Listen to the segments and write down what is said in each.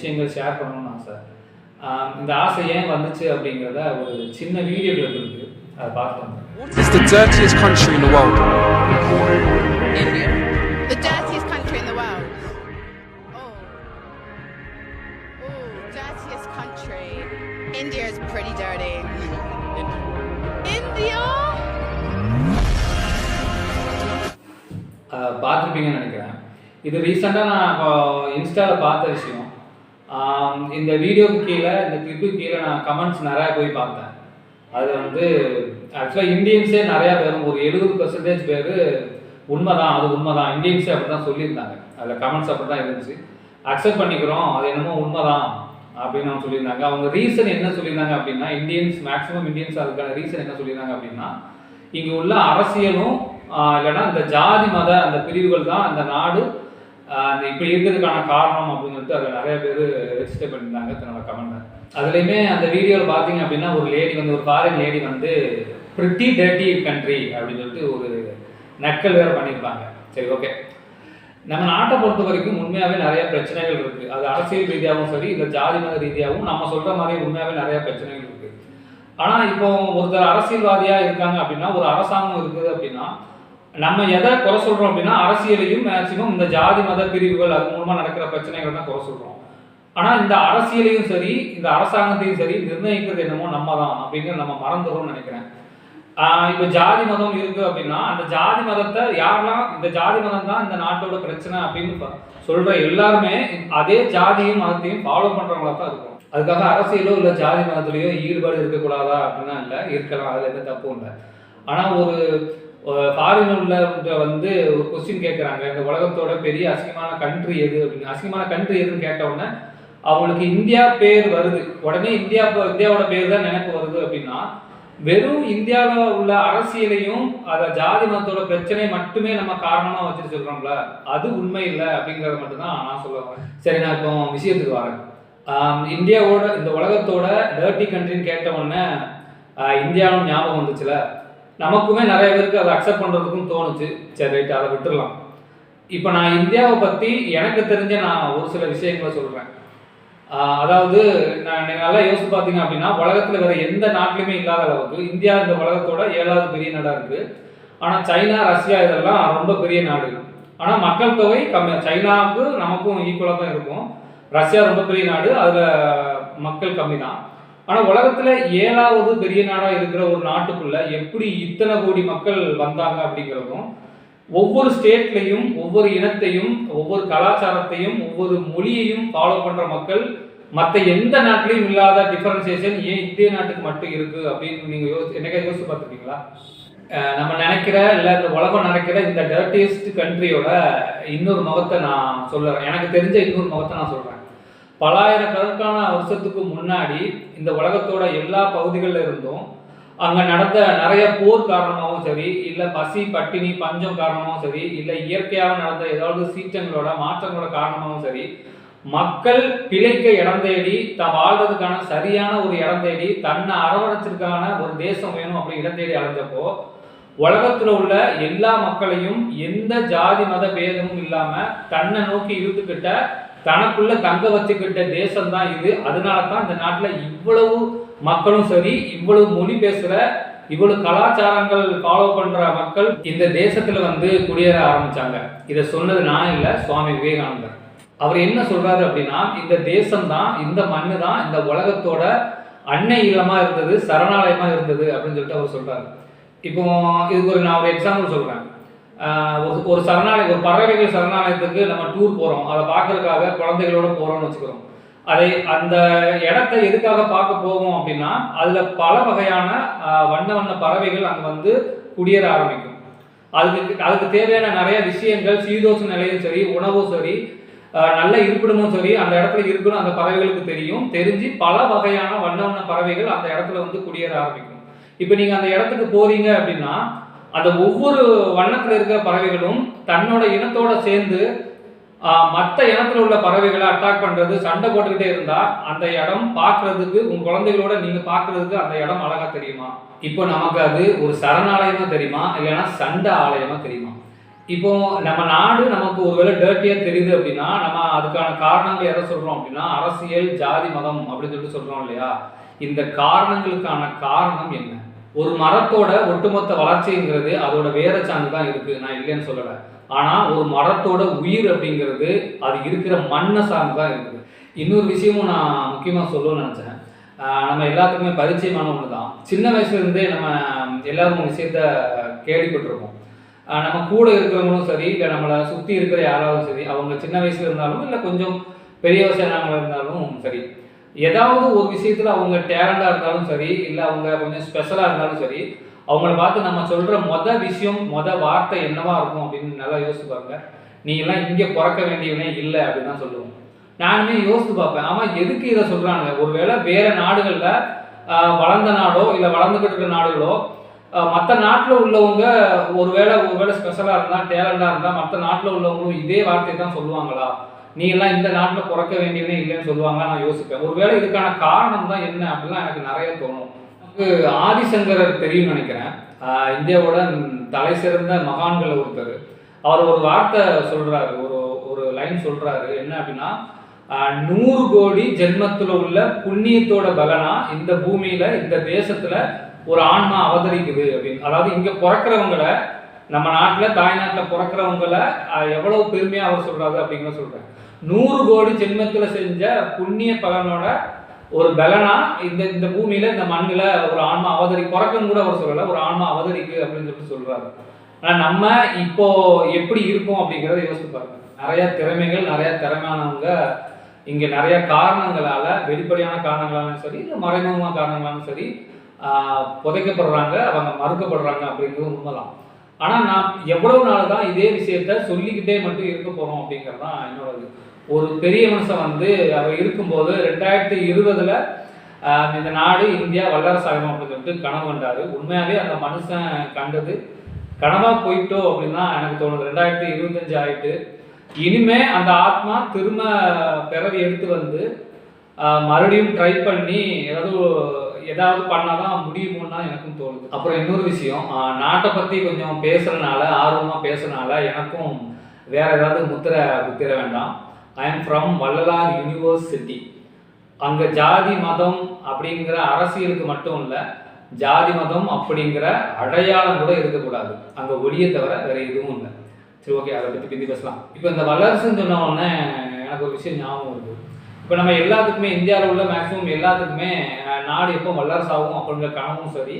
விஷயங்கள் ஷேர் பண்ணணும்னு ஆசை இந்த ஆசை ஏன் வந்துச்சு அப்படிங்கிறத ஒரு சின்ன வீடியோ கிளிப் இருக்குது அதை பார்த்து வந்தேன் It's the dirtiest country in the world. India. The dirtiest country in the world. Oh. Oh, dirtiest country. India is pretty dirty. India? பார்த்திருப்பீங்கன்னு நினைக்கிறேன் இது ரீசெண்டாக நான் இப்போ இன்ஸ்டாவில் பார்த்த விஷயம் இந்த வீடியோக்கு கீழே இந்த கிளிப்புக்கு கீழே நான் கமெண்ட்ஸ் நிறையா போய் பார்த்தேன். அது வந்து ஆக்சுவலாக இந்தியன்ஸே நிறையா பேரும் ஒரு எழுபது பர்சன்டேஜ் பேர் உண்மைதான் அது உண்மைதான். இந்தியன்ஸே அப்படி தான் சொல்லியிருந்தாங்க. அதில் கமெண்ட்ஸ் அப்படி தான் இருந்துச்சு. அக்செப்ட் பண்ணிக்கிறோம் அது என்னமோ உண்மைதான் அப்படின்னு அவங்க சொல்லியிருந்தாங்க. அவங்க ரீசன் என்ன சொல்லியிருந்தாங்க அப்படின்னா இந்தியன்ஸ் மேக்ஸிமம் இந்தியன்ஸ் அதுக்கான ரீசன் என்ன சொல்லியிருந்தாங்க அப்படின்னா இங்கே உள்ள அரசியலும் இல்லைன்னா இந்த ஜாதி மத அந்த பிரிவுகள் தான் அந்த நாடு அந்த இப்படி இருக்கிறதுக்கான காரணம் அப்படின்னு சொல்லிட்டு அதில் நிறைய பேர் ரெஜிஸ்டர் பண்ணியிருந்தாங்க தன்னோட கமெண்ட்டை அதுலேயுமே அந்த வீடியோவில் பார்த்தீங்க அப்படின்னா ஒரு லேடி வந்து ஒரு ஃபாரின் லேடி வந்து பிரிட்டி டர்ட்டி கண்ட்ரி அப்படின்னு சொல்லிட்டு ஒரு நக்கல் வேறு பண்ணியிருப்பாங்க. சரி ஓகே நம்ம நாட்டை பொறுத்த வரைக்கும் உண்மையாகவே நிறைய பிரச்சனைகள் இருக்குது அது அரசியல் ரீதியாகவும் சரி இல்லை ஜாதி மத ரீதியாகவும் நம்ம சொல்கிற மாதிரி உண்மையாகவே நிறைய பிரச்சனைகள் இருக்குது ஆனால் இப்போ ஒருத்தர் அரசியல்வாதியாக இருக்காங்க அப்படின்னா ஒரு அரசாங்கம் இருக்குது அப்படின்னா நம்ம எதை குறை சொல்கிறோம் அப்படின்னா அரசியலையும் மேக்சிமம் இந்த ஜாதி மத பிரிவுகள் அது மூலமாக நடக்கிற பிரச்சனைகள் தான் குறை சொல்கிறோம் ஆனால் இந்த அரசியலையும் சரி இந்த அரசாங்கத்தையும் சரி நிர்ணயிக்கிறது என்னமோ நம்ம தான் அப்படிங்கிறது நம்ம மறந்துடுறோம்னு நினைக்கிறேன். இப்போ ஜாதி மதம் இருக்குது அப்படின்னா அந்த ஜாதி மதத்தை யாரெல்லாம் இந்த ஜாதி மதம் தான் இந்த நாட்டோட பிரச்சனை அப்படின்னு சொல்கிற எல்லாருமே அதே ஜாதியும் மதத்தையும் ஃபாலோ பண்ணுறவங்களா தான் இருக்கும். அதுக்காக அரசியலோ இல்லை ஜாதி மதத்துலேயோ ஈடுபாடு இருக்கக்கூடாதா அப்படின்னா இல்லை இருக்கலாம் அதில் எந்த தப்பும் இல்லை. ஆனால் ஒரு ஃபாரின் உள்ள வந்து ஒரு கொஸ்டின் கேட்குறாங்க இந்த உலகத்தோட பெரிய அசிங்கமான கண்ட்ரி எது அப்படின்னு. அசிங்கமான கண்ட்ரி எதுன்னு கேட்ட உடனே அவங்களுக்கு இந்தியா பேர் வருது. உடனே இந்தியா இந்தியாவோட பேர் தான் நினைப்பு வருது அப்படின்னா வெறும் இந்தியாவில் உள்ள அரசியலையும் அதை ஜாதி மதத்தோட பிரச்சனை மட்டுமே நம்ம காரணமாக வச்சுட்டு சொல்கிறோம்ல அது உண்மை இல்லை அப்படிங்கிறத மட்டும்தான் நான் சொல்லுவேன் சரி நான் இப்போ விஷயத்துக்கு வரேன். இந்தியாவோட இந்த உலகத்தோட டேர்ட்டி கண்ட்ரின்னு கேட்ட உடனே இந்தியாவும் ஞாபகம் வந்துச்சுல? நமக்குமே நிறைய பேருக்கு அதை அக்செப்ட் பண்ணுறதுக்கும் தோணுச்சு. சரி ரைட் அதை விட்டுடலாம் இப்போ நான் இந்தியாவை பற்றி எனக்கு தெரிஞ்ச நான் ஒரு சில விஷயங்களை சொல்கிறேன் அதாவது நான் நல்லா யோசிச்சு பார்த்தீங்க அப்படின்னா உலகத்தில் வேறு எந்த நாட்டிலுமே இல்லாத அளவுக்கு இந்தியா இந்த உலகத்தோட ஏழாவது பெரிய நாடாக இருக்குது ஆனால் சைனா ரஷ்யா இதெல்லாம் ரொம்ப பெரிய நாடு. ஆனால் மக்கள் தொகை கம்மி சைனாவுக்கு நமக்கும் ஈக்குவலாக தான் இருக்கும். ரஷ்யா ரொம்ப பெரிய நாடு. அதில் மக்கள் கம்மி தான் ஆனால் உலகத்தில் ஏழாவது பெரிய நாடாக இருக்கிற ஒரு நாட்டுக்குள்ள எப்படி இத்தனை கோடி மக்கள் வந்தாங்க அப்படிங்கிறதும் ஒவ்வொரு ஸ்டேட்லையும் ஒவ்வொரு இனத்தையும் ஒவ்வொரு கலாச்சாரத்தையும் ஒவ்வொரு மொழியையும் ஃபாலோ பண்ணுற மக்கள் மற்ற எந்த நாட்டிலையும் இல்லாத டிஃபரன்சியேஷன் ஏன் இந்திய நாட்டுக்கு மட்டும் இருக்குது அப்படின்னு நீங்கள் யோசி என்னைக்கா யோசிச்சு பார்த்துருக்கீங்களா? நம்ம நினைக்கிற இல்லை இந்த உலகம் நினைக்கிற இந்த டர்ட்டியஸ்ட் கண்ட்ரியோட இன்னொரு முகத்தை நான் சொல்லுறேன் எனக்கு தெரிஞ்ச இன்னொரு முகத்தை நான் சொல்கிறேன் பலாயிரக்கணக்கான வருஷத்துக்கு முன்னாடி இந்த உலகத்தோட எல்லா பகுதிகளில் இருந்தும் அங்கே நடந்த நிறைய போர் காரணமாகவும் சரி இல்லை பசி பட்டினி பஞ்சம் காரணமாகவும் சரி இல்லை இயற்கையாக நடந்த ஏதாவது சீற்றங்களோட மாற்றங்களோட காரணமாகவும் சரி மக்கள் பிழைக்க இடம் தேடி தான் வாழ்றதுக்கான சரியான ஒரு இடம் தேடி தன்னை அரவணைச்சிருக்கான ஒரு தேசம் வேணும் அப்படி இடம் தேடி அடைஞ்சப்போ உலகத்துல உள்ள எல்லா மக்களையும் எந்த ஜாதி மத பேதமும் இல்லாம தன்னை நோக்கி இழுத்துக்கிட்ட தனக்குள்ள தங்க வச்சுக்கிட்ட தேசம் தான் இது. அதனால தான் இந்த நாட்டில் இவ்வளவு மக்களும் சரி இவ்வளவு மொழி பேசுகிற இவ்வளவு கலாச்சாரங்கள் ஃபாலோ பண்ற மக்கள் இந்த தேசத்துல வந்து குடியேற ஆரம்பிச்சாங்க. இதை சொன்னது நான் இல்லை சுவாமி விவேகானந்தர். அவர் என்ன சொல்றாரு அப்படின்னா இந்த தேசம் தான் இந்த மண்ணு தான் இந்த உலகத்தோட அன்னை இல்லமா இருந்தது சரணாலயமா இருந்தது அப்படின்னு சொல்லிட்டு அவர் சொல்றாரு. இப்போ இதுக்கு ஒரு நான் ஒரு எக்ஸாம்பிள் சொல்றேன். ஒரு ஒரு சரணாலயம் ஒரு பறவைகள் சரணாலயத்துக்கு நம்ம டூர் போகிறோம் அதை பார்க்கறதுக்காக குழந்தைகளோட போகிறோம்னு வச்சுக்கிறோம். அதை அந்த இடத்த எதுக்காக பார்க்க போவோம் அப்படின்னா அதில் பல வகையான வண்ண வண்ண பறவைகள் அங்கே வந்து குடியேற ஆரம்பிக்கும். அதுக்கு அதுக்கு தேவையான நிறைய விஷயங்கள் சீதோஷ நிலையும் சரி உணவும் சரி நல்ல இருப்பிடமும் சரி அந்த இடத்துல இருக்கணும் அந்த பறவைகளுக்கு தெரியும். தெரிஞ்சு பல வகையான வண்ண வண்ண பறவைகள் அந்த இடத்துல வந்து குடியேற ஆரம்பிக்கும். இப்போ நீங்கள் அந்த இடத்துக்கு போறீங்க அப்படின்னா அந்த ஒவ்வொரு வண்ணத்தில் இருக்கிற பறவைகளும் தன்னோட இனத்தோட சேர்ந்து மற்ற இனத்தில் உள்ள பறவைகளை அட்டாக் பண்ணுறது சண்டை போட்டுக்கிட்டே இருந்தால் அந்த இடம் பார்க்குறதுக்கு உங்கள் குழந்தைகளோட நீங்கள் பார்க்குறதுக்கு அந்த இடம் அழகாக தெரியுமா? இப்போ நமக்கு அது ஒரு சரணாலயமாக தெரியுமா? இல்லைன்னா சண்டை ஆலயமாக தெரியுமா? இப்போ நம்ம நாடு நமக்கு ஒருவேளை டர்ட்டியாக தெரியுது அப்படின்னா நம்ம அதுக்கான காரணங்கள் எதை சொல்கிறோம் அப்படின்னா அரசியல் ஜாதி மதம் அப்படின்னு சொல்லிட்டு சொல்கிறோம் இல்லையா? இந்த காரணங்களுக்கான காரணம் என்ன? ஒரு மரத்தோட ஒட்டுமொத்த வளர்ச்சிங்கிறது அதோட வேற சார்ந்து தான் இருக்குது. நான் இல்லைன்னு சொல்லலை. ஆனால் ஒரு மரத்தோட உயிர் அப்படிங்கிறது அது இருக்கிற மண்ணை சார்ந்து தான் இருக்குது. இன்னொரு விஷயமும் நான் முக்கியமாக சொல்லணும்னு நினச்சேன். நம்ம எல்லாத்துக்குமே பரிச்சயமான ஒன்று தான். சின்ன வயசுலேருந்தே நம்ம எல்லாரும் ஒரு விஷயத்த கேள்விப்பட்டிருக்கோம் நம்ம கூட இருக்கிறவங்களும் சரி இல்லை நம்மளை சுற்றி இருக்கிற யாராவது சரி அவங்க சின்ன வயசுல இருந்தாலும் இல்லை கொஞ்சம் பெரிய வயசானவங்களாக இருந்தாலும் சரி ஏதாவது ஒரு விஷயத்தில் அவங்க டேலண்டாக இருந்தாலும் சரி இல்லை அவங்க கொஞ்சம் ஸ்பெஷலாக இருந்தாலும் சரி அவங்கள பார்த்து நம்ம சொல்கிற மொத விஷயம் மொத வார்த்தை என்னவா இருக்கும் அப்படின்னு நல்லா யோசிச்சு பாருங்க. நீ எல்லாம் இங்கே பிறக்க வேண்டியவனே இல்லை அப்படின்னு தான் சொல்லுவோம் நானுமே யோசித்து பார்ப்பேன். ஆமாம் எதுக்கு இதை சொல்கிறாங்க ஒருவேளை வேறு நாடுகளில் வளர்ந்த நாடோ இல்லை வளர்ந்துக்கிட்டு இருக்கிற நாடுகளோ மற்ற நாட்டில் உள்ளவங்க ஒருவேளை ஒருவேளை ஸ்பெஷலாக இருந்தால் டேலண்டாக இருந்தால் மற்ற நாட்டில் உள்ளவங்களும் இதே வார்த்தையை தான் சொல்லுவாங்களா? நீ எல்லாம் இந்த நாட்டில் பிறக்க வேண்டியதே இல்லைன்னு சொல்லுவாங்க நான் யோசிப்பேன். ஒருவேளை இதுக்கான காரணம் தான் என்ன அப்படிலாம் எனக்கு நிறைய தோணும். எனக்கு ஆதிசங்கரர் தெரியும்னு நினைக்கிறேன். இந்தியாவோட தலை சிறந்த மகான்கள் ஒருத்தர். அவர் ஒரு வார்த்தை சொல்கிறாரு ஒரு ஒரு லைன் சொல்கிறாரு என்ன அப்படின்னா நூறு கோடி ஜென்மத்தில் உள்ள புண்ணியத்தோட பலனா இந்த பூமியில் இந்த தேசத்தில் ஒரு ஆன்மா அவதரிக்குது அப்படின்னு. அதாவது இங்கே பிறக்கிறவங்கள நம்ம நாட்டில் தாய்நாட்டில் பிறக்கிறவங்கள எவ்வளவு பெருமையா அவர் சொல்றாரு அப்படிங்கிற சொல்றேன். நூறு கோடி ஜென்மத்தில் செஞ்ச புண்ணிய பலனோட ஒரு பலனா இந்த இந்த பூமியில இந்த மண்ணில் ஒரு ஆன்மா அவதரி பிறக்குன்னு கூட அவர் சொல்லலை ஒரு ஆன்மா அவதரிக்கு அப்படின்னு சொல்லிட்டு சொல்றாரு. ஆனால் நம்ம இப்போ எப்படி இருக்கோம் அப்படிங்கிறத யோசிச்சு பாருங்க. நிறைய திறமைகள் நிறைய திறமையானவங்க இங்க நிறைய காரணங்களால வெளிப்படையான காரணங்களாலும் சரி இல்லை மறைமுகமான காரணங்களாலும் சரி புதைக்கப்படுறாங்க அவங்க மறுக்கப்படுறாங்க அப்படிங்கிறது உண்மைதான். ஆனால் நான் எவ்வளவு நாள் தான் இதே விஷயத்த சொல்லிக்கிட்டே மட்டும் இருக்க போகிறோம் அப்படிங்கிறது தான் என்னோட ஒரு பெரிய மனுஷன் வந்து அவர் இருக்கும்போது ரெண்டாயிரத்தி இருபதில் இந்த நாடு இந்தியா வல்லரசு ஆகணும் அப்படின்னு சொல்லிட்டு கனவு கண்டார். உண்மையாகவே அந்த மனுஷன் கண்டது. கனவாக போயிட்டோ அப்படின்னு தான் எனக்கு தோணுது. ரெண்டாயிரத்தி இருபத்தஞ்சு ஆயிட்டு. இனிமே அந்த ஆத்மா திரும்ப பிறவி எடுத்து வந்து மறுபடியும் ட்ரை பண்ணி ஏதாவது ஏதாவது பண்ணாதான் முடியுமோன்னு தான் எனக்கும் தோணுது. அப்புறம் இன்னொரு விஷயம் நாட்டை பற்றி கொஞ்சம் பேசுகிறனால ஆர்வமாக பேசுகிறனால எனக்கும் வேறு ஏதாவது முத்திரை குத்திர வேண்டாம். I am from Vallalar university அங்கே ஜாதி மதம் அப்படிங்கிற அரசியலுக்கு மட்டும் இல்லை ஜாதி மதம் அப்படிங்கிற அடையாளம் கூட இருக்கக்கூடாது. அங்கே ஒளியை தவிர வேறு எதுவும் இல்லை. சரி ஓகே அதை பற்றி பிந்தி பேசலாம். இப்போ இந்த வல்லரசுன்னு சொன்ன உடனே எனக்கு ஒரு விஷயம் ஞாபகம் வருது. இப்போ நம்ம எல்லாத்துக்குமே இந்தியாவில் உள்ள மேக்ஸிமம் எல்லாத்துக்குமே நாடு எப்போ வல்லரசாகும் அப்படிங்கிற கனவும் சரி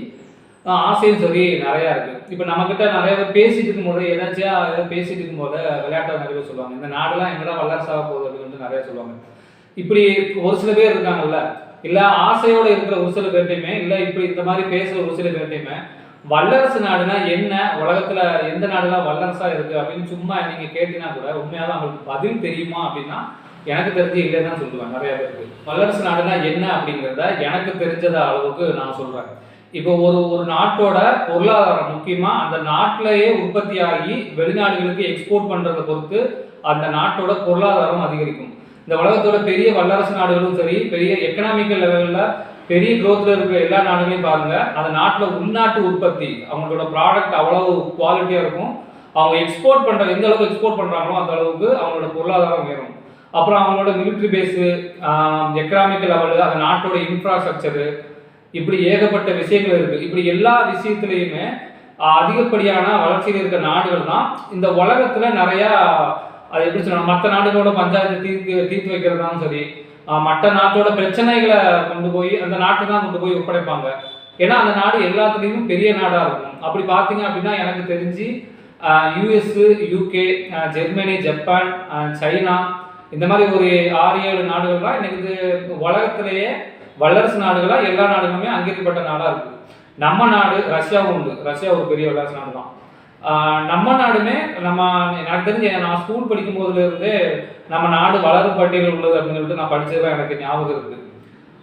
ஆசையும் சரி நிறையா இருக்குது இப்போ நம்மக்கிட்ட நிறைய பேர் பேசிட்டு இருக்கும்போது ஏதாச்சும் ஏதாவது பேசிட்டு இருக்கும்போது விளையாட்டாக நிறைய பேர் சொல்லுவாங்க. இந்த நாடெல்லாம் எங்கடா வல்லரசாக போகுது அப்படின்னு வந்து நிறைய சொல்லுவாங்க. இப்படி ஒரு சில பேர் இருக்காங்கல்ல. இல்லை ஆசையோடு இருக்கிற ஒரு சில பேர்ட்டையுமே இல்லை இப்படி இந்த மாதிரி பேசுகிற ஒரு சில பேர்ட்டையுமே வல்லரசு நாடுனா என்ன உலகத்துல எந்த நாடுலாம் வல்லரசா இருக்கு அப்படின்னு சும்மா நீங்க கேட்டீங்கன்னா கூட உண்மையாவே அவங்களுக்கு பதில் தெரியுமா அப்படின்னா எனக்கு தெரிஞ்சு இல்லைன்னு தான் சொல்லுவேன் நிறைய பேருக்கு. வல்லரசு நாடுனா என்ன அப்படிங்கிறத எனக்கு தெரிஞ்சத அளவுக்கு நான் சொல்றேன். இப்போ ஒரு ஒரு நாட்டோட பொருளாதாரம் முக்கியமா அந்த நாட்டிலேயே உற்பத்தியாகி வெளிநாடுகளுக்கு எக்ஸ்போர்ட் பண்றதை பொறுத்து அந்த நாட்டோட பொருளாதாரம் அதிகரிக்கும். இந்த உலகத்தோட பெரிய வல்லரசு நாடுகளும் சரி பெரிய எக்கனாமிக்கல் லெவலில் பெரிய குரோத்தில் இருக்கிற எல்லா நாடுகளையும் பாருங்க அந்த நாட்டில் உள்நாட்டு உற்பத்தி அவங்களோட ப்ராடக்ட் அவ்வளவு குவாலிட்டியாக இருக்கும். அவங்க எக்ஸ்போர்ட் பண்ணுற எந்த அளவுக்கு எக்ஸ்போர்ட் பண்ணுறாங்களோ அந்த அளவுக்கு அவங்களோட பொருளாதாரம் உயரும். அப்புறம் அவங்களோட மிலிட்ரி பேஸு எக்கனாமிக்கல் லெவலு அந்த நாட்டோட இன்ஃப்ராஸ்ட்ரக்சரு இப்படி ஏகப்பட்ட விஷயங்கள் இருக்குது இப்படி எல்லா விஷயத்துலையுமே அதிகப்படியான வளர்ச்சியில் இருக்கிற நாடுகள் தான் இந்த உலகத்தில் நிறையா அது எப்படி சொல்லணும் மற்ற நாடுகளோட பஞ்சாயத்து தீர்த்து தீர்த்து வைக்கிறதாலும் சரி மற்ற நாட்டோட பிரச்சனைகளை கொண்டு போய் அந்த நாட்டு தான் கொண்டு போய் ஒப்படைப்பாங்க. ஏன்னா அந்த நாடு எல்லாத்துலேயும் பெரிய நாடாக இருக்கும். அப்படி பார்த்தீங்க அப்படின்னா எனக்கு தெரிஞ்சு US UK Germany Japan China இந்த மாதிரி ஒரு ஆறு ஏழு நாடுகள் தான் இன்னைக்கு இது உலகத்திலேயே வல்லரசு நாடுகளாக எல்லா நாடுகளுமே அங்கீகரிக்கப்பட்ட நாடாக இருக்குது நம்ம நாடு ரஷ்யாவும் உண்டு. ரஷ்யா ஒரு பெரிய வல்லரசு நாடு தான் நம்ம நாடுமே நம்ம எனக்கு தெரிஞ்சு நான் ஸ்கூல் படிக்கும் போதுல இருந்தே நம்ம நாடு வளரும் பட்டியலில் உள்ளது அப்படின்னு சொல்லிட்டு நான் படிச்சதுலாம் எனக்கு ஞாபகம் இருக்குது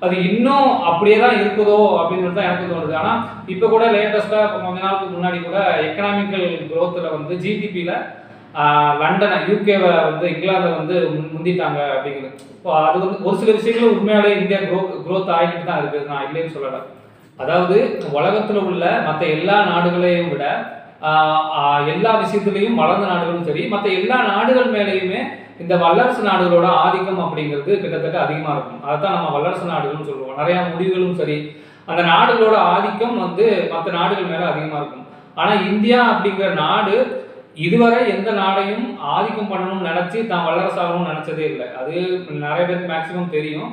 அது இன்னும் அப்படியே தான் இருக்குதோ அப்படின்னு சொல்லிட்டு தான் எனக்கு தோணுது. ஆனால் இப்போ கூட லேட்டஸ்ட்டாக கொஞ்ச நாளுக்கு முன்னாடி கூட எக்கனாமிக்கல் growthல வந்து ஜிடிபியில் லண்டனை யூகேவை வந்து இங்கிலாந்தை வந்து முன்- முந்திட்டாங்க அப்படிங்கிறது. இப்போ அது வந்து ஒரு சில விஷயங்கள் உண்மையாலே இந்தியா க்ரோ க்ரோத் ஆகிட்டு தான் இருக்குது. நான் இல்லைன்னு சொல்லலை. அதாவது உலகத்தில் உள்ள மற்ற எல்லா நாடுகளையும் விட எல்லா விஷயத்துலையும் வளர்ந்த நாடுகளும் சரி மற்ற எல்லா நாடுகள் மேலேயுமே இந்த வல்லரசு நாடுகளோட ஆதிக்கம் அப்படிங்கிறது கிட்டத்தட்ட அதிகமாக இருக்கும். அதைத்தான் நம்ம வல்லரசு நாடுகள்னு சொல்லுவோம். நிறையா முடிவுகளும் சரி அந்த நாடுகளோட ஆதிக்கம் வந்து மற்ற நாடுகள் மேலே அதிகமாக இருக்கும். ஆனால் இந்தியா அப்படிங்கிற நாடு இதுவரை எந்த நாடையும் ஆதிக்கம் பண்ணணும்னு நினச்சி தான் வல்லரசாகணும்னு நினச்சதே இல்லை. அது நிறைய பேருக்கு மேக்சிமம் தெரியும்.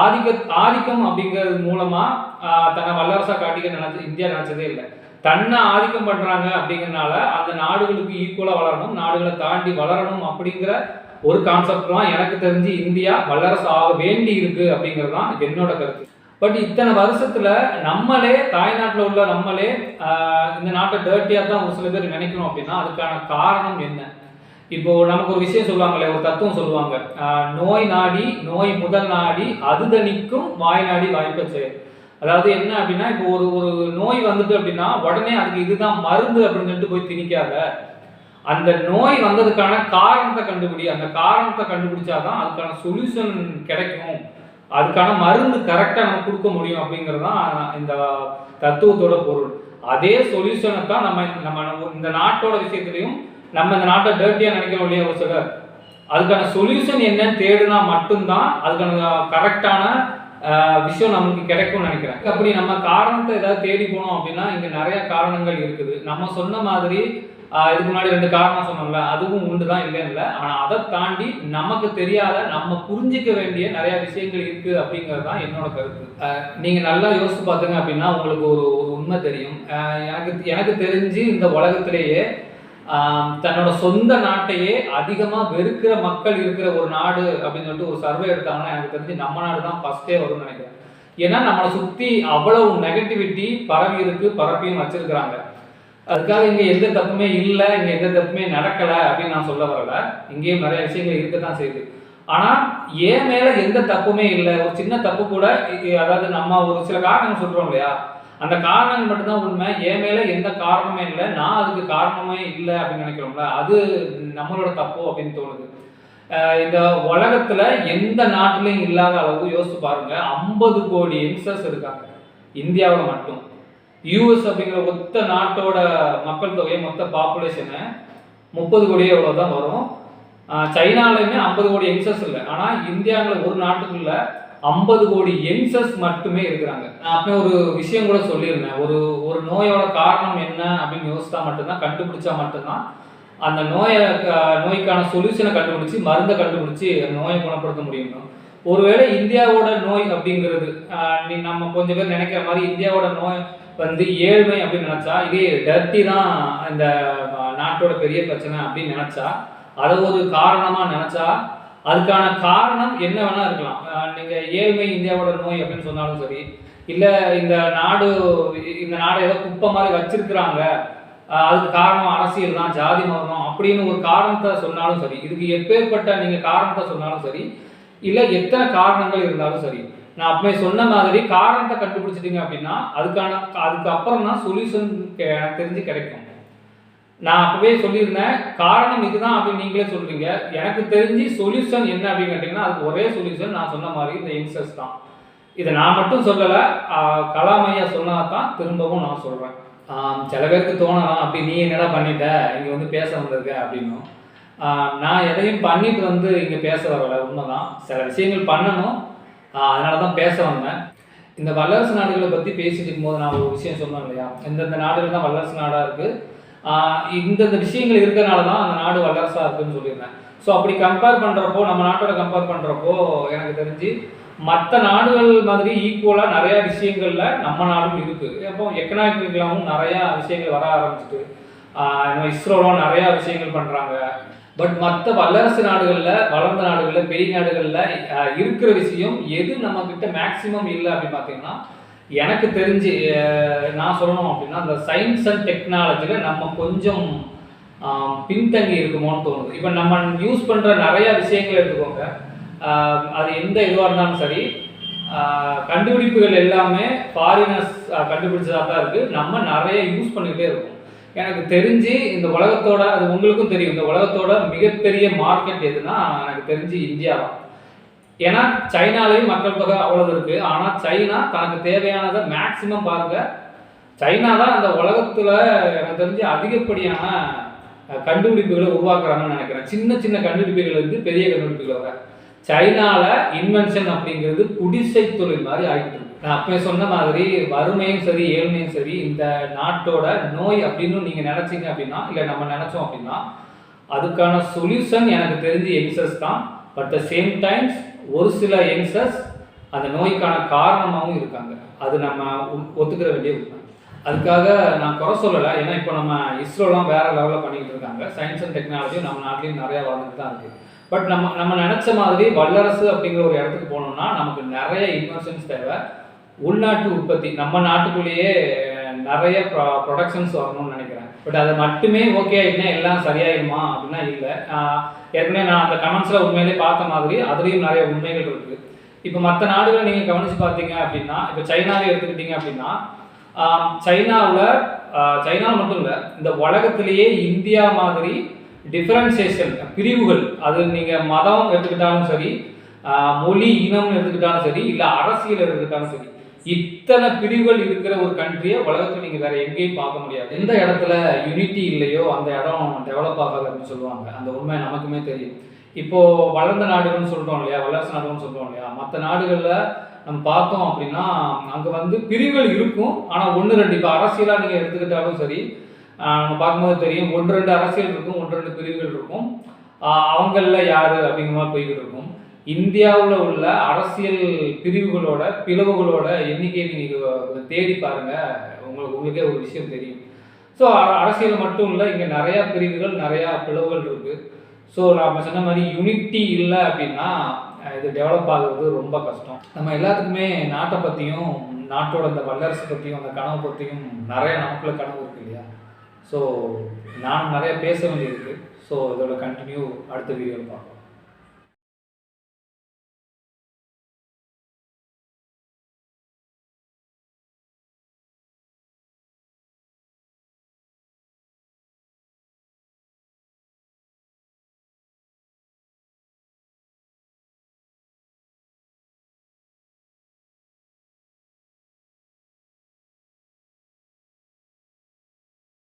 ஆதிக்க ஆதிக்கம் அப்படிங்கிறது மூலமாக தன்னை வல்லரசாக காட்டிக்க நினச்சி இந்தியா நினச்சதே இல்லை. தன்னை ஆதிக்கம் பண்ணுறாங்க அப்படிங்கிறனால அந்த நாடுகளுக்கு ஈக்குவலாக வளரணும் நாடுகளை தாண்டி வளரணும் அப்படிங்கிற ஒரு கான்செப்ட் தான் எனக்கு தெரிஞ்சு இந்தியா வல்லரசு ஆக வேண்டி இருக்கு அப்படிங்கிறது தான் என்னோட கருத்து. பட் இத்தனை வருஷத்துல நம்மளே தாய்நாட்டில் உள்ள நம்மளே இந்த நாட்டை டேர்ட்டியாக தான் ஒரு சில பேர் நினைக்கணும் அப்படின்னா அதுக்கான காரணம் என்ன? இப்போ நமக்கு ஒரு விஷயம் சொல்லுவாங்களே ஒரு தத்துவம் சொல்லுவாங்க. நோய் நாடி நோய் முதல் நாடி அதுதணிக்கும் வாய் நாடி வாய்ப்பை செயல். அதாவது என்ன அப்படின்னா இப்போ ஒரு ஒரு நோய் வந்துட்டு அப்படின்னா உடனே அதுக்கு இதுதான் மருந்து அப்படின்னு சொல்லிட்டு போய் திணிக்காத. அந்த நோய் வந்ததுக்கான காரணத்தை கண்டுபிடி. அந்த காரணத்தை கண்டுபிடிச்சாதான் அதுக்கான சொல்யூஷன் கிடைக்கும். அதுக்கான மருந்து கரெக்டாக நம்ம கொடுக்க முடியும் அப்படிங்கிறது தான் இந்த தத்துவத்தோட பொருள். அதே சொல்யூஷனை தான் நம்ம நம்ம இந்த நாட்டோட விஷயத்துலையும் நம்ம இந்த நாட்டை டேர்ட்டியாக நினைக்கிறோம் இல்லையா ஒரு சிலர் அதுக்கான சொல்யூஷன் என்னன்னு தேடுனா மட்டும்தான் அதுக்கான கரெக்டான விஷயம் நமக்கு கிடைக்கும்னு நினைக்கிறேன். அப்படி நம்ம காரணத்தை ஏதாவது தேடி போனோம் அப்படின்னா இங்கே நிறைய காரணங்கள் இருக்குது. நம்ம சொன்ன மாதிரி இதுக்கு முன்னாடி ரெண்டு காரணம் சொன்னோம்ல அதுவும் உண்டு தான் இல்லைன்னு இல்லை. ஆனால் அதை தாண்டி நமக்கு தெரியாத நம்ம புரிஞ்சிக்க வேண்டிய நிறையா விஷயங்கள் இருக்குது அப்படிங்கிறது தான் என்னோட கருத்து. நீங்கள் நல்லா யோசித்து பார்த்தீங்க அப்படின்னா உங்களுக்கு ஒரு ஒரு உண்மை தெரியும். எனக்கு எனக்கு தெரிஞ்சு இந்த உலகத்திலேயே தன்னோட சொந்த நாட்டையே அதிகமாக வெறுக்கிற மக்கள் இருக்கிற ஒரு நாடு அப்படின்னு சொல்லிட்டு ஒரு சர்வே எடுத்தாங்கன்னா எனக்கு தெரிஞ்சு நம்ம நாடு தான் ஃபஸ்ட்டே வரும்னு நினைக்கிறேன். ஏன்னா நம்மளை சுற்றி அவ்வளவு நெகட்டிவிட்டி பரவி இருக்கு பரப்பியும் வச்சிருக்கிறாங்க. அதுக்காக இங்கே எந்த தப்புமே இல்லை இங்கே எந்த தப்புமே நடக்கலை அப்படின்னு நான் சொல்ல வரல. இங்கேயும் நிறைய விஷயங்கள் இருக்க தான் செய்யுது. ஆனால் ஏன் மேலே எந்த தப்புமே இல்லை. ஒரு சின்ன தப்பு கூட அதாவது நம்ம ஒரு சில காரணங்கள் சொல்கிறோம் இல்லையா? அந்த காரணங்கள் மட்டும்தான் உண்மை. என் மேலே எந்த காரணமே இல்லை. நான் அதுக்கு காரணமே இல்லை அப்படின்னு நினைக்கிறோம்ல. அது நம்மளோட தப்பு அப்படின்னு தோணுது. இந்த உலகத்துல எந்த நாட்டிலையும் இல்லாத அளவு யோசிச்சு பாருங்க. ஐம்பது கோடி யங்ஸ்டர்ஸ் இருக்காங்க. இந்தியாவில் மட்டும். யூஎஸ் அப்படிங்கிற மொத்த நாட்டோட மக்கள் தொகையை மொத்த பாப்புலேஷனு முப்பது கோடியே எவ்வளோ தான் வரும் சைனாலையுமே ஐம்பது கோடி யங்ஸ்டர்ஸ் இல்லை. ஆனால் இந்தியாவில் ஒரு நாட்டுக்குள்ள ஐம்பது கோடி யங்ஸ்டர்ஸ் மட்டுமே இருக்கிறாங்க. நான் அப்போ ஒரு விஷயம் கூட சொல்லியிருந்தேன். ஒரு ஒரு நோயோட காரணம் என்ன அப்படின்னு யோசித்தா மட்டும்தான் கண்டுபிடிச்சா மட்டும்தான் அந்த நோயை நோய்க்கான சொல்யூஷனை கண்டுபிடிச்சி மருந்தை கண்டுபிடிச்சி அந்த நோயை குணப்படுத்த முடியும். ஒருவேளை இந்தியாவோட நோய் அப்படிங்கிறது நீ நம்ம கொஞ்சம் பேர் நினைக்கிற மாதிரி இந்தியாவோட நோய் வந்து ஏழ்மை அப்படின்னு நினச்சா இதே டர்ட்டி தான் இந்த நாட்டோட பெரிய பிரச்சனை அப்படின்னு நினச்சா அதை ஒரு காரணமாக நினச்சா அதுக்கான காரணம் என்ன வேணால் இருக்கலாம். நீங்கள் ஏழ்மை இந்தியாவோட நோய் அப்படின்னு சொன்னாலும் சரி இல்லை இந்த நாடு இந்த நாடு ஏதோ குப்பை மாதிரி வச்சிருக்கிறாங்க அதுக்கு காரணம் அரசியல் தான் ஜாதி மதம் அப்படின்னு ஒரு காரணத்தை சொன்னாலும் சரி இதுக்கு எப்பேற்பட்ட நீங்கள் காரணத்தை சொன்னாலும் சரி இல்லை எத்தனை காரணங்கள் இருந்தாலும் சரி நான் அப்பவே சொன்ன மாதிரி காரணத்தை கண்டுபிடிச்சிட்டிங்க அப்படின்னா அதுக்கான அதுக்கு அப்புறம் தான் சொல்யூஷன் எனக்கு தெரிஞ்சு கிடைக்கும். நான் அப்பவே சொல்லியிருந்தேன் காரணம் இதுதான் அப்படின்னு நீங்களே சொல்றீங்க. எனக்கு தெரிஞ்சு சொல்யூஷன் என்ன அப்படின்னு கேட்டிங்கன்னா அதுக்கு ஒரே சொல்யூஷன் நான் சொன்ன மாதிரி இந்த யங்ஸ்டர்ஸ் தான். இதை நான் மட்டும் சொல்லலை கலாமையா கலாம் சொன்னா தான் திரும்பவும் நான் சொல்கிறேன் சில பேருக்கு தோணலாம் அப்படி நீ என்னடா பண்ணிட்ட? இங்கே வந்து பேச வந்திருக்க அப்படின்னும். நான் எதையும் பண்ணிட்டு வந்து இங்கே பேச வரல உண்மைதான். சில விஷயங்கள் பண்ணணும் அதனால தான் பேச வந்தேன். இந்த வல்லரசு நாடுகளை பற்றி பேசிட்டு இருக்கும்போது நான் ஒரு விஷயம் சொன்னேன் இல்லையா? இந்தந்த நாடுகள் தான் வல்லரசு நாடாக இருக்குது இந்தந்த விஷயங்கள் இருக்கிறனால தான் அந்த நாடு வல்லரசாக இருக்குதுன்னு சொல்லியிருந்தேன். ஸோ அப்படி கம்பேர் பண்ணுறப்போ நம்ம நாட்டோட கம்பேர் பண்ணுறப்போ எனக்கு தெரிஞ்சு மற்ற நாடுகள் மாதிரி ஈக்குவலாக நிறையா விஷயங்களில் நம்ம நாடும் இருக்குது இப்போ எக்கனாமிக்கலாகவும் நிறையா விஷயங்கள் வர ஆரம்பிச்சிட்டு ஆஹ் இஸ்ரோலாம் நிறையா விஷயங்கள் பண்ணுறாங்க பட் மற்ற வல்லரசு நாடுகளில் வளர்ந்த நாடுகளில் பெரிய நாடுகளில் இருக்கிற விஷயம் எது நம்மக்கிட்ட மேக்சிமம் இல்லை அப்படின்னு பார்த்தீங்கன்னா எனக்கு தெரிஞ்சு நான் சொல்லணும் அப்படின்னா அந்த சயின்ஸ் அண்ட் டெக்னாலஜியில் நம்ம கொஞ்சம் பின்தங்கி இருக்குமோன்னு தோணுது. இப்போ நம்ம யூஸ் பண்ணுற நிறைய விஷயங்கள் எடுத்துக்கோங்க. அது எந்த இதுவாக இருந்தாலும் சரி கண்டுபிடிப்புகள் எல்லாமே ஃபாரினர்ஸ் கண்டுபிடிச்சதாக தான் இருக்குது நம்ம நிறைய யூஸ் பண்ணிக்கிட்டே இருக்கோம். எனக்கு தெரிஞ்சு இந்த உலகத்தோட அது உங்களுக்கும் தெரியும் இந்த உலகத்தோட மிகப்பெரிய மார்க்கெட் எதுனா எனக்கு தெரிஞ்சு இந்தியா தான். ஏன்னா சைனாலையும் மக்கள் தொகை அவ்வளவு இருக்கு. ஆனால் சைனா தனக்கு தேவையானதை மேக்சிமம் பாருங்க. சைனா தான் அந்த உலகத்தில் எனக்கு தெரிஞ்சு அதிகப்படியான கண்டுபிடிப்புகளை உருவாக்குறாங்கன்னு நினைக்கிறேன். சின்ன சின்ன கண்டுபிடிப்புகள் இருந்து பெரிய கண்டுபிடிப்புகள் வர. சைனாவில் இன்வென்ஷன் அப்படிங்கிறது குடிசை தொழில் மாதிரி ஆகிட்டு நான் அப்போ சொன்ன மாதிரி வறுமையும் சரி ஏழ்மையும் சரி இந்த நாட்டோட நோய் அப்படின்னு நீங்கள் நினச்சிங்க அப்படின்னா இல்லை நம்ம நினச்சோம் அப்படின்னா அதுக்கான சொல்யூஷன் எனக்கு தெரிஞ்சு யங்ஸ்டர்ஸ் தான். பட் த சேம் டைம்ஸ் ஒரு சில யங்ஸ்டர்ஸ் அந்த நோய்க்கான காரணமாகவும் இருக்காங்க. அது நம்ம ஒத்துக்கிற வேண்டிய உண்மை அதுக்காக நான் குறை சொல்லலை. ஏன்னா இப்போ நம்ம இஸ்ரோலாம் வேற லெவலில் பண்ணிக்கிட்டு இருக்காங்க. சயின்ஸ் அண்ட் டெக்னாலஜி நம்ம நாட்டிலையும் நிறையா வளர்ந்துட்டு தான் இருக்குது பட் நம்ம நம்ம நினச்ச மாதிரி வல்லரசு அப்படிங்கிற ஒரு இடத்துக்கு போனோம்னா நமக்கு நிறைய இன்வென்ஷன்ஸ் தேவை. உள்நாட்டு உற்பத்தி. நம்ம நாட்டுக்குள்ளேயே நிறைய ப்ரொடக்ஷன்ஸ் வரணும்னு நினைக்கிறேன். பட் அது மட்டுமே ஓகே ஆகிடுனா எல்லாம் சரியாயிடுமா அப்படின்னா இல்லை. ஏற்கனவே நான் அந்த கமெண்ட்ஸில் உண்மையிலே பார்த்த மாதிரி அதுலேயும் நிறைய உண்மைகள் இருக்குது இப்போ மற்ற நாடுகளை நீங்கள் கவனித்து பார்த்தீங்க அப்படின்னா இப்போ சைனாவை எடுத்துக்கிட்டீங்க அப்படின்னா சைனாவில் சைனா மட்டும் இல்லை இந்த உலகத்திலேயே இந்தியா மாதிரி டிஃப்ரென்சியேஷன் பிரிவுகள் அது நீங்கள் மதம் எடுத்துக்கிட்டாலும் சரி மொழி இனம்னு எடுத்துக்கிட்டாலும் சரி இல்லை அரசியல் எடுத்துக்கிட்டாலும் சரி இத்தனை பிரிவுகள் இருக்கிற ஒரு கண்ட்ரியை உலகத்தில் நீங்கள் வேற எங்கேயும் பார்க்க முடியாது. எந்த இடத்துல யூனிட்டி இல்லையோ அந்த இடம் டெவலப் ஆகாது அப்படின்னு சொல்லுவாங்க. அந்த உண்மை நமக்குமே தெரியும். இப்போ வளர்ந்த நாடுகள்னு சொல்கிறோம் இல்லையா? வளர்ச்சி நாடுகள்னு சொல்கிறோம் இல்லையா? மற்ற நாடுகளில் நம்ம பார்த்தோம் அப்படின்னா அங்கே வந்து பிரிவுகள் இருக்கும். ஆனால் ஒன்று ரெண்டு இப்போ அரசியலாக நீங்கள் எடுத்துக்கிட்டாலும் சரி நம்ம பார்க்கும்போது தெரியும். ஒன்று ரெண்டு அரசியல் இருக்கும். ஒன்று ரெண்டு பிரிவுகள் இருக்கும். அவங்களில் யார் அப்படிங்கிற மாதிரி போய்கிட்டு இருக்கும். இந்தியாவில் உள்ள அரசியல் பிரிவுகளோட பிளவுகளோட எண்ணிக்கையை நீங்கள் தேடி பாருங்கள் உங்களுக்கு உங்களுக்கே ஒரு விஷயம் தெரியும். ஸோ அரசியல் மட்டும் இல்லை இங்கே நிறையா பிரிவுகள் நிறையா பிளவுகள் இருக்குது ஸோ நம்ம சொன்ன மாதிரி யூனிட்டி இல்லை அப்படின்னா இது டெவலப் ஆகுறது ரொம்ப கஷ்டம். நம்ம எல்லாத்துக்குமே நாட்டை பற்றியும் நாட்டோட அந்த வல்லரசு பற்றியும் அந்த கனவு பற்றியும் நிறைய நமக்குள்ள கனவு இருக்குது இல்லையா? ஸோ நான் நிறைய பேச வேண்டியிருக்கு ஸோ இதோட கண்டினியூ அடுத்த வீடியோவில் பார்க்கலாம்